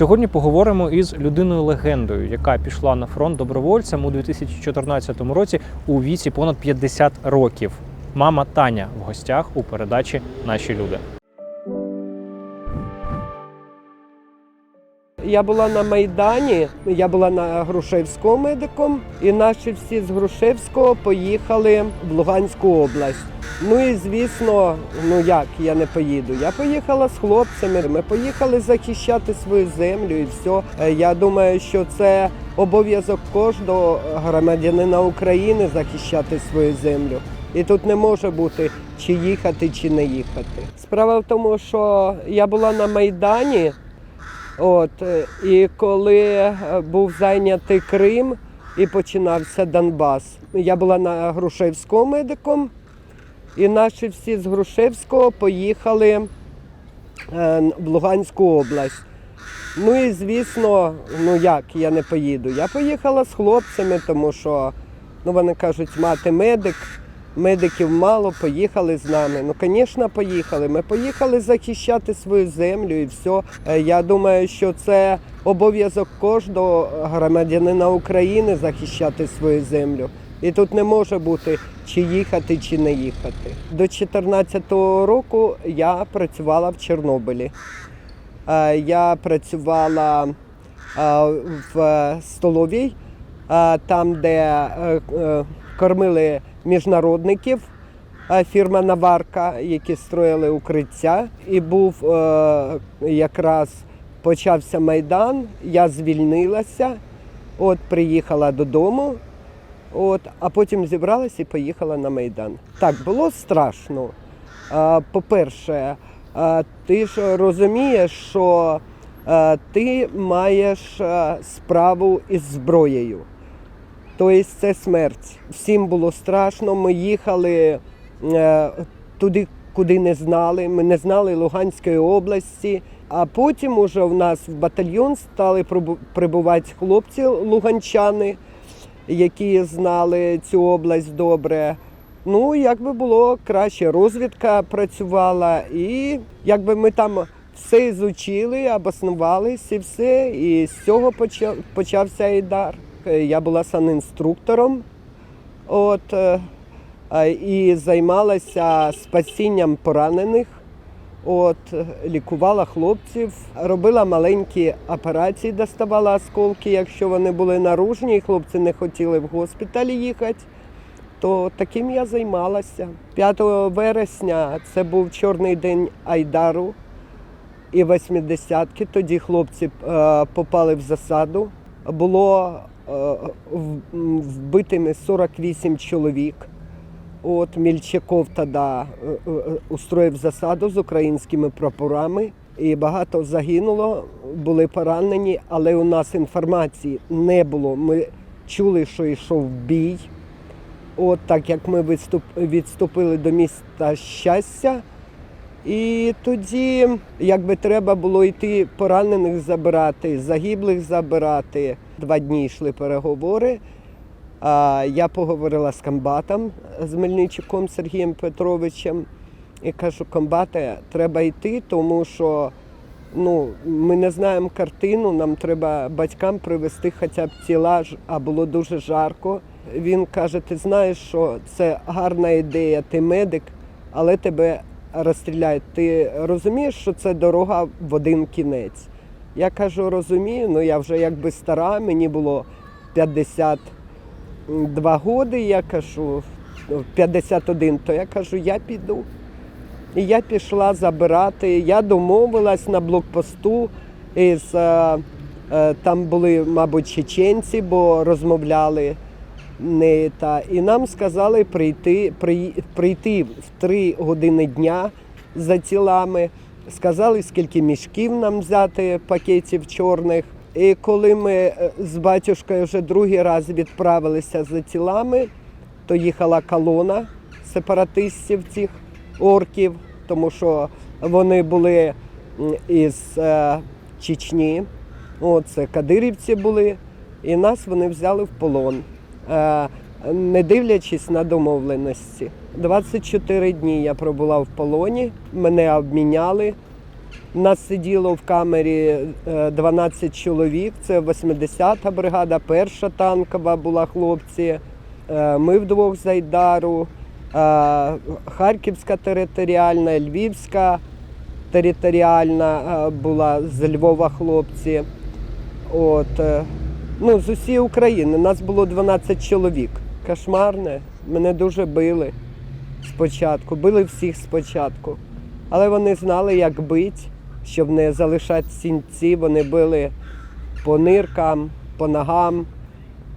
Сьогодні поговоримо із людиною легендою, яка пішла на фронт добровольцем у 2014 році у віці понад 50 років. Мама Таня в гостях у передачі Наші люди. Я була на Майдані, я була на Грушевського медиком, і наші всі з Грушевського поїхали в Луганську область. Ну і звісно, ну як я не поїду. Я поїхала з хлопцями. Ми поїхали захищати свою землю і все. Я думаю, що це обов'язок кожного громадянина України захищати свою землю. І тут не може бути чи їхати, чи не їхати. Справа в тому, що я була на Майдані. От, е, і коли е, був зайнятий Крим і починався Донбас, я була на Грушевського медиком, і наші всі з Грушевського поїхали е, в Луганську область. Ну і звісно, ну як я не поїду. Я поїхала з хлопцями, тому що ну, вони кажуть, мати медик, медиків мало, поїхали з нами. Ну, звісно, поїхали. Ми поїхали захищати свою землю і все. Я думаю, що це обов'язок кожного громадянина України захищати свою землю. І тут не може бути чи їхати, чи не їхати. До 2014 року я працювала в Чорнобилі. Е, Я працювала е, в столовій, е, там, де кормили міжнародників, е, фірма Наварка, які строїли укриття. І був е, якраз почався майдан, я звільнилася, от приїхала додому. От, а потім зібралася і поїхала на Майдан. Так, було страшно. По-перше, ти ж розумієш, що ти маєш справу із зброєю. Тобто це смерть. Всім було страшно. Ми їхали е, туди, куди не знали. Ми не знали Луганської області. А потім уже в нас в батальйон стали прибувати хлопці луганчани які знали цю область добре. Ну, якби було краще, розвідка працювала, і якби ми там все ізучили, обоснувалися і все. І з цього почав, почався Айдар. Е, Я була санінструктором от, е, і займалася спасінням поранених. От, лікувала хлопців, робила маленькі операції, доставала осколки, якщо вони були наружні, і хлопці не хотіли в госпіталь їхати, то таким я займалася. 5 вересня це був чорний день Айдару і 80-ки. Тоді хлопці е, попали в засаду. Було вбитими 48 чоловік. От Мільчаков тоді е, е, устроїв засаду з українськими прапорами, і багато загинуло, були поранені, але у нас інформації не було. Ми чули, що йшов бій. От так як ми відступ, відступили до міста щастя. І тоді, якби треба було йти поранених забирати, загиблих забирати. Два дні йшли переговори. Я поговорила з комбатом, з Мельничуком Сергієм Петровичем, і кажу, комбате, треба йти, тому що ну, ми не знаємо картину, нам треба батькам привезти хоча б тіла, а було дуже жарко. Він каже: ти знаєш, що це гарна ідея, ти медик, але тебе розстріляють. Ти розумієш, що це дорога в один кінець? Я кажу, розумію, ну я вже якби стара, мені було 50 два годи, я кажу, в 51, то я кажу, я піду. І я пішла забирати. Я домовилась на блокпосту із е, е, там були, мабуть, чеченці, бо розмовляли не та. І нам сказали прийти, при, прийти в 3 години дня за тілами. Сказали, скільки мішків нам взяти пакетів чорних. І коли ми е, з батюшкою вже другий раз відправилися за тілами, то їхала колона сепаратистів цих орків, тому що вони були із е, Чечні, О, це кадирівці були, і нас вони взяли в полон, е, не дивлячись на домовленості. 24 дні я пробула в полоні, мене обміняли. Нас сиділо в камері е, 12 чоловік. Це 80-та бригада, перша танкова була хлопці. Е, Ми вдвох з Айдару, е, Харківська територіальна, Львівська територіальна е, була з Львова хлопці. От, е, ну, з усієї України. Нас було 12 чоловік. Кошмарне. Мене дуже били спочатку. Били всіх спочатку. Але вони знали, як бити, щоб не залишати сінці. Вони били по ниркам, по ногам.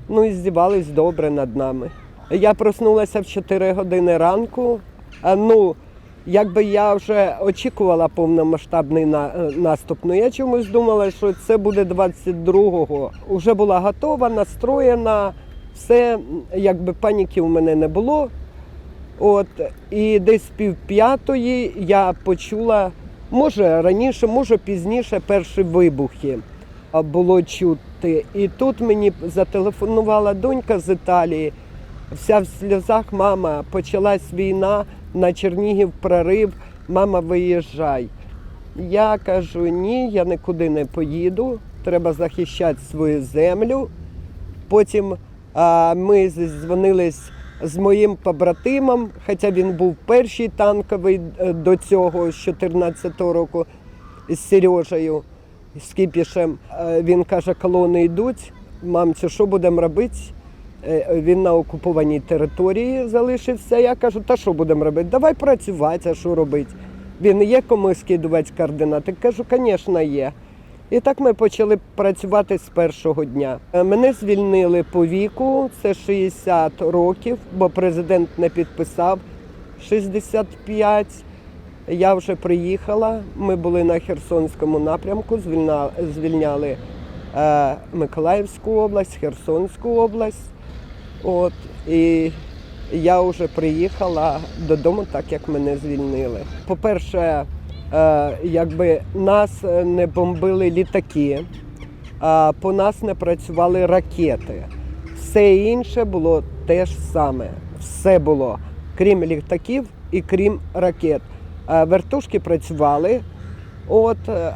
Ну і здівались добре над нами. Я проснулася в 4 години ранку. А, ну, якби я вже очікувала повномасштабний е, наступ, ну я чомусь думала, що це буде 22-го. Уже була готова, настроєна, все, якби паніки у мене не було. От, і десь пів п'ятої я почула, може раніше, може пізніше, перші вибухи було чути. І тут мені зателефонувала донька з Італії. Вся в сльозах, мама, почалась війна, на Чернігів прорив, мама, виїжджай. Я кажу, ні, я нікуди не поїду, треба захищати свою землю. Потім ми дзвонились з моїм побратимом, хоча він був перший танковий е, до цього, з 14-го року, з Сережею, з Кіпішем. Е, Він каже, колони йдуть. Мамцю, що будемо робити? Е, Він на окупованій території залишився. Я кажу, та що будемо робити? Давай працювати, а що робити? Він є кому скидувати координати? Кажу, звісно, є. І так ми почали працювати з першого дня. Е, Мене звільнили по віку, це 60 років, бо президент не підписав 65. Я вже приїхала. Ми були на Херсонському напрямку, звільняли е, Миколаївську область, Херсонську область. От, і я вже приїхала додому, так як мене звільнили. По-перше, якби нас е, не бомбили літаки, по нас не працювали ракети. Все інше було те ж саме. Все було, крім літаків і крім ракет. Е, Вертушки працювали, от е,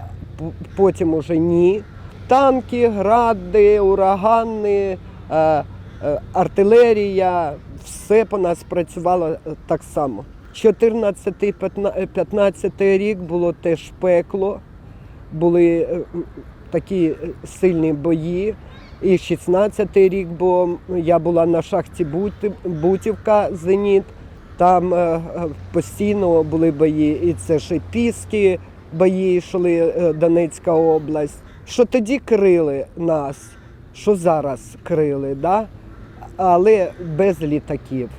потім уже ні. Танки, гради, урагани, е, е, артилерія, все по нас працювало е, так само. 14-15 рік було теж пекло, були е, такі е, сильні бої. І 16-й рік, бо я була на шахті Бутівка Зеніт. Там е, постійно були бої, і це ще Піски бої йшли Донецька область. Що тоді крили нас, що зараз крили, да? але без літаків.